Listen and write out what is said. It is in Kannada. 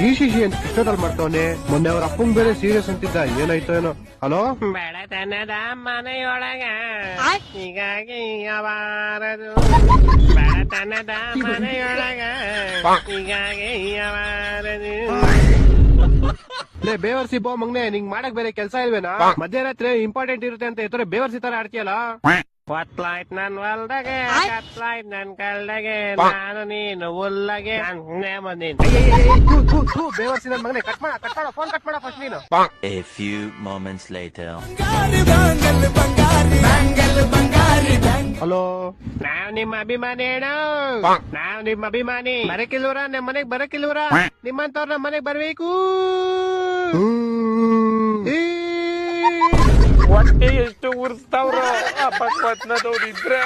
ಸಿ ಸಿ ಸಿ ಅಂತ ಕೃಷ್ಣದಲ್ಲಿ ಮಾಡ್ತಾವನೆ. ಮೊನ್ನೆ ಅವ್ರ ಅಪ್ಪಂಗ್ ಬೇರೆ ಸೀರಿಯಸ್ ಅಂತಿದ್ದ. ಏನಾಯ್ತೋ ಏನೋ. ಹಲೋ ಬೆಳೆತನದ ಮನೆಯೊಳಗ ಹೀಗಾಗಿ ಯಾವಾರದು. ಬೆಳೆತನದ ಮನೆಯೊಳಗ ಹೀಗಾಗಿ ಯಾವಾರದು. ಲೇ ಬೇವರ್ಸಿ ಬೋ ಮಗ್ನೆ. ನಿಂಗ್ ಮಾಡಕ್ ಬೇರೆ ಕೆಲಸ ಇಲ್ವೇನಾ? ಮಧ್ಯರಾತ್ರಿ ಇಂಪಾರ್ಟೆಂಟ್ ಇರುತ್ತೆ ಅಂತ ಇತರ ಬೇವರ್ಸಿ ತರ ಆಡ್ತೀಯಲ್ಲ? ಹೊತ್ಲಾಯ್ತ್ ನನ್ ಹೊಲ್ದಾಗೆ ಕತ್ಲಾಯ್ತ್ ನನ್ ಕಲ್ದಾಗೆ ನಾನು ನೀನು ಉಲ್ಲಗೆ ಬೇವರ್ಸಿ ನನ್ ಮಗನೆ ಕಟ್ ಮಾಡ ಕಟ್ ಮಾಡ ಫೋನ್ ಕಟ್ ಮಾಡ ಫಸ್ಟ್ ನೀನು. A few moments later. Hello ನಾವ್ ನಿಮ್ಮ ಅಭಿಮಾನಿ ಏನೋ ನಾವ್ ನಿಮ್ಮ ಅಭಿಮಾನಿ. ಬರಕಿಲ್ವರ ನಮ್ ಮನೆಗ್ ಬರಕಿಲ್ವರ ನಿಮ್ಮಂತವ್ರ ನಮ್ ಮನೆಗ್ ಬರ್ಬೇಕು. ಹೊಟ್ಟೆ ಎಷ್ಟು ಉರಿಸ್ತಾವ್ರ ಆ ಭಗವತ್ನದವ್ರು ಇದ್ರೆ